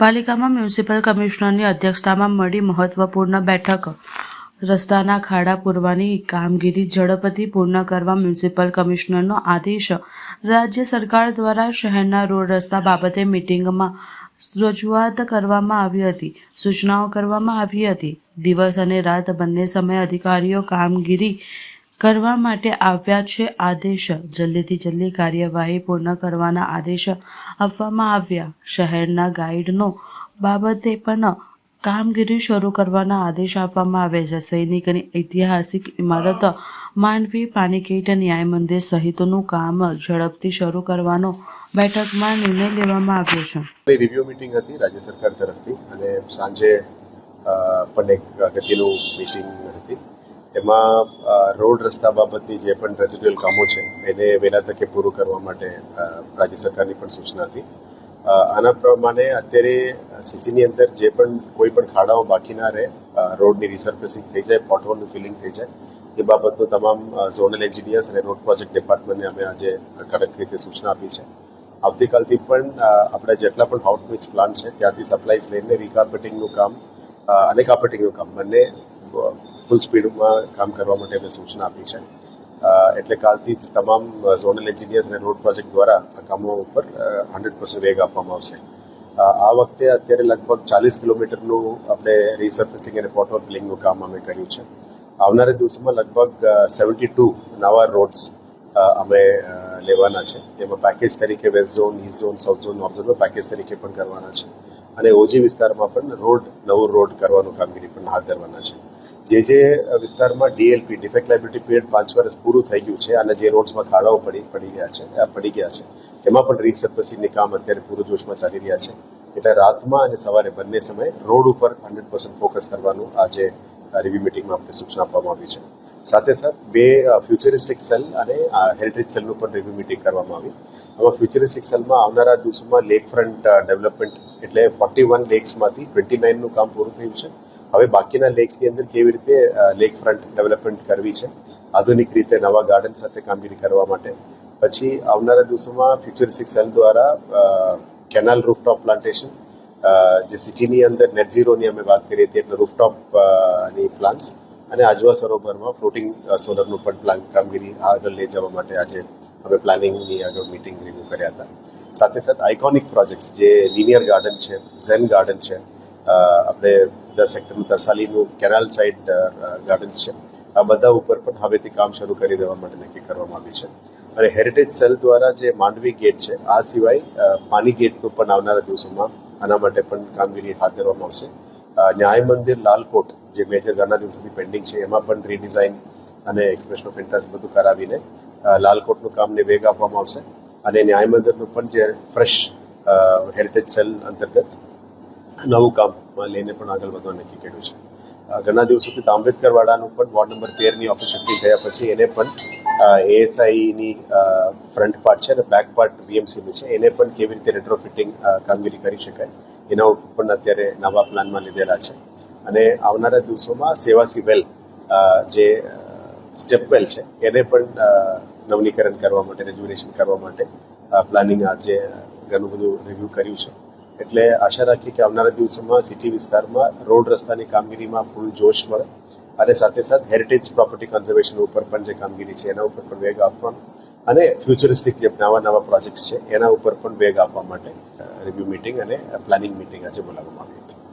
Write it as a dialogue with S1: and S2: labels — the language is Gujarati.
S1: પાલિકામાં મ્યુનિસિપલ કમિશનરની અધ્યક્ષતામાં મળી મહત્વપૂર્ણ બેઠક. રસ્તાના ખાડા પૂરવાની કામગીરી ઝડપથી પૂર્ણ કરવા મ્યુનિસિપલ કમિશનરનો આદેશ. રાજ્ય સરકાર દ્વારા શહેરના રોડ રસ્તા બાબતે મિટિંગમાં રજૂઆત કરવામાં આવી હતી. સૂચનાઓ કરવામાં આવી હતી. દિવસ અને રાત બંને સમયે અધિકારીઓ કામગીરી કરવા માટે આવ્યા છે આદેશ. જલ્દીથી જલ્દી કાર્યવાહી પૂર્ણ કરવાના આદેશ આપવામાં આવ્યા. શહેરના ગાઈડનો બાબતે પણ કામગીરી શરૂ કરવાના આદેશ આપવામાં આવ્યા છે. સૈનિકની ઐતિહાસિક ઇમારત માનવી પાનીકેટ ન્યાય મંદિર સહિતનું કામ ઝડપથી શરૂ કરવાનો બેઠકમાં નિર્ણય લેવામાં આવ્યો છે.
S2: રિવ્યુ મિટિંગ હતી રાજ્ય સરકાર તરફથી? અને સાંજે પણ એક અગત્યનું મિટિંગ હતી. એમાં રોડ રસ્તા બાબતની જે પણ રેસિડ્યુઅલ કામો છે, એને વહેલા તકે પૂરું કરવા માટે રાજ્ય સરકારની પણ સૂચના હતી. આના પ્રમાણે અત્યારે સિટીની અંદર જે પણ કોઈ પણ ખાડાઓ બાકી ના રહે રોડની રિસર્ફેસિંગ થઈ જાય પોટહોલનું ફિલિંગ થઈ જાય, એ બાબતનું તમામ ઝોનલ એન્જિનિયર્સ અને રોડ પ્રોજેક્ટ ડિપાર્ટમેન્ટને અમે આજે કડક રીતે સૂચના આપી છે. આવતીકાલથી પણ આપણે જેટલા પણ આઉટરીચ પ્લાન છે, ત્યાંથી સપ્લાઈઝ લઈને રિકાર્પેટિંગનું કામ અને કાર્પેટિંગનું કામ બંને ફૂલ સ્પીડમાં કામ કરવા માટે અમે સૂચના આપી છે. એટલે કાલથી જ તમામ ઝોનલ એન્જિનિયર્સ અને રોડ પ્રોજેક્ટ દ્વારા આ કામો ઉપર હંડ્રેડ પર્સન્ટ વેગ આપવામાં આવશે. આ વખતે અત્યારે લગભગ ચાલીસ કિલોમીટરનું આપણે રિસર્ફેસિંગ અને પોટહોલ ફિલિંગનું કામ અમે કર્યું છે. આવનારા દિવસોમાં લગભગ સેવન્ટી ટુ નવા રોડ્સ અમે લેવાના છે. એમાં પેકેજ તરીકે west zone east zone south zone north ઝોનમાં પેકેજ તરીકે પણ કરવાના છે. અને ઓજી વિસ્તારમાં પણ રોડ નવું રોડ કરવાનું કામગીરી પણ હાથ ધરવાના છે. જે જે વિસ્તારમાં ડીએલપી ડિફેક્ટ લાયબિલિટી પીરિયડ પાંચ વર્ષ પૂરું થઈ ગયું છે અને જે રોડ્સમાં ખાડાઓ પડી પડી ગયા છે પડી ગયા છે એમાં પણ રીસર્ફેસિંગની કામ અત્યારે પૂરજોશમાં ચાલી રહ્યા છે. એટલે રાતમાં અને સવારે બંને સમયે રોડ ઉપર હંડ્રેડ પર્સન્ટ ફોકસ કરવાનું આજે રિવ્યુ મિટિંગમાં આપણે સૂચના આપવામાં આવી છે. સાથે સાથ બે ફ્યુચરિસ્ટિક સેલ અને હેરિટેજ સેલનું પણ રિવ્યુ મિટિંગ કરવામાં આવી. આમાં ફ્યુચરિસ્ટિક સેલમાં આવનારા દિવસોમાં લેક ફ્રન્ટ ડેવલપમેન્ટ એટલે ફોર્ટી વન લેક્સમાંથી ટ્વેન્ટી નાઇનનું કામ પૂરું થયું છે. હવે બાકીના લેક્સની અંદર કેવી રીતે લેક ફ્રન્ટ ડેવલપમેન્ટ કરવી છે? આધુનિક રીતે નવા ગાર્ડન સાથે કામગીરી કરવા માટે. પછી આવનારા દિવસોમાં ફ્યુચરિસ્ટિક સેલ દ્વારા કેનાલ રૂફટોપ પ્લાન્ટેશન જે સિટીની અંદર નેટ ઝીરોની અમે વાત કરીએ હતી, એટલે રૂફટોપની પ્લાન્સ અને આજવા સરોવરમાં ફ્લોટિંગ સોલરનું પણ પ્લાન કામગીરી આગળ લઈ જવા માટે આજે અમે પ્લાનિંગની આગળ મિટિંગ રિવ્યુ કર્યા હતા. સાથે સાથે આઇકોનિક પ્રોજેક્ટ્સ જે લિનિયર ગાર્ડન છે ઝેન ગાર્ડન છે આપણે દસ હેક્ટરનું તરસાલીનું કેનાલ સાઇડ ગાર્ડન્સ છે, આ બધા ઉપર પણ હવેથી કામ શરૂ કરી દેવા માટે નક્કી કરવામાં આવી છે. અને હેરિટેજ સેલ દ્વારા જે માંડવી ગેટ છે, આ સિવાય પાની ગેટનું પણ આવનારા દિવસોમાં આના માટે પણ કામગીરી હાથ ધરવામાં આવશે. ન્યાય મંદિર લાલકોટ જે મેજર ઘણા દિવસોથી પેન્ડિંગ છે, એમાં પણ રીડિઝાઇન અને એક્સપ્રેશન ઓફ ઇન્ટરેસ્ટ બધું કરાવીને લાલકોટનું કામને વેગ આપવામાં આવશે. અને ન્યાય મંદિરનું પણ જે ફ્રેશ હેરિટેજ સેલ અંતર્ગત નવું કામમાં લઈને પણ આગળ વધવા નક્કી કર્યું છે. ઘણા દિવસોથી તાંબેડકર વાડાનું પણ વોર્ડ નંબર તેરની ઓફિસ શિફ્ટિંગ થયા પછી એને પણ એએસઆઈની ફ્રન્ટ પાર્ટ છે અને બેક પાર્ટ વીએમસીનું છે. એને પણ કેવી રીતે રેટ્રોફિટિંગ કામગીરી કરી શકાય, એના ઉપર પણ અત્યારે નવા પ્લાનમાં લીધેલા છે. અને આવનારા દિવસોમાં સેવાસી વેલ જે સ્ટેપ વેલ છે, એને પણ નવનીકરણ કરવા માટે રેજ્યુનેશન કરવા માટે પ્લાનિંગ આજે ઘણું બધું રિવ્યૂ કર્યું છે. એટલે આશા રાખીએ કે આવનારા દિવસોમાં સિટી વિસ્તારમાં રોડ રસ્તાની કામગીરીમાં ફૂલ જોશ મળે અને સાથે સાથે હેરિટેજ પ્રોપર્ટી કન્ઝર્વેશન ઉપર પણ જે કામગીરી છે, એના ઉપર પણ વેગ આપવાનો અને ફ્યુચરિસ્ટિક જે નવા નવા પ્રોજેક્ટ્સ છે, એના ઉપર પણ વેગ આપવા માટે રિવ્યુ મિટિંગ અને પ્લાનિંગ મિટિંગ આજે બોલાવવામાં આવી હતી.